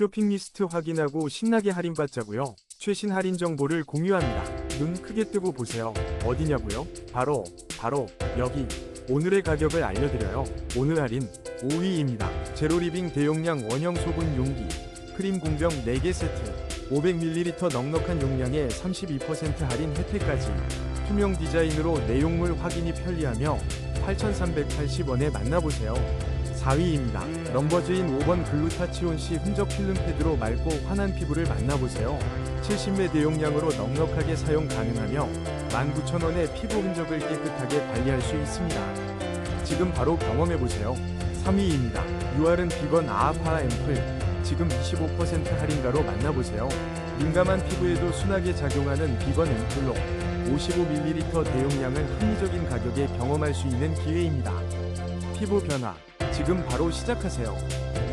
쇼핑 리스트 확인하고 신나게 할인받자고요. 최신 할인 정보를 공유합니다. 눈 크게 뜨고 보세요. 어디냐고요? 바로 바로 여기. 오늘의 가격을 알려드려요. 오늘 할인 5위입니다. 제로리빙 대용량 원형 소분 용기 크림 공병 4개 세트 500ml 넉넉한 용량에 32% 할인 혜택까지 투명 디자인으로 내용물 확인이 편리하며 8,380원에 만나보세요. 4위입니다. 넘버즈인 5번 글루타치온 C 흔적 필름 패드로 맑고 환한 피부를 만나보세요. 70매 대용량으로 넉넉하게 사용 가능하며 19,000원에 피부 흔적을 깨끗하게 관리할 수 있습니다. 지금 바로 경험해보세요. 3위입니다. 유알은 비건 아아파 앰플 지금 25% 할인가로 만나보세요. 민감한 피부에도 순하게 작용하는 비건 앰플로 55ml 대용량을 합리적인 가격에 경험할 수 있는 기회입니다. 피부 변화 지금 바로 시작하세요.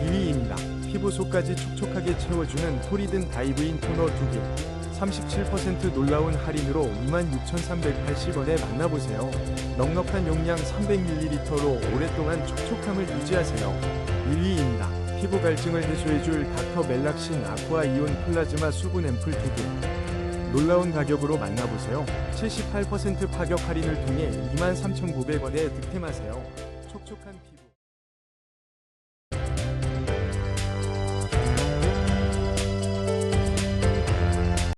2위입니다. 피부 속까지 촉촉하게 채워주는 토리든 다이브인 토너 2개 37% 놀라운 할인으로 26,380원에 만나보세요. 넉넉한 용량 300ml로 오랫동안 촉촉함을 유지하세요. 1위입니다. 피부 갈증을 해소해줄 닥터 멜락신 아쿠아 이온 플라즈마 수분 앰플 2개 놀라운 가격으로 만나보세요. 78% 파격 할인을 통해 23,900원에 득템하세요. 촉촉한 피부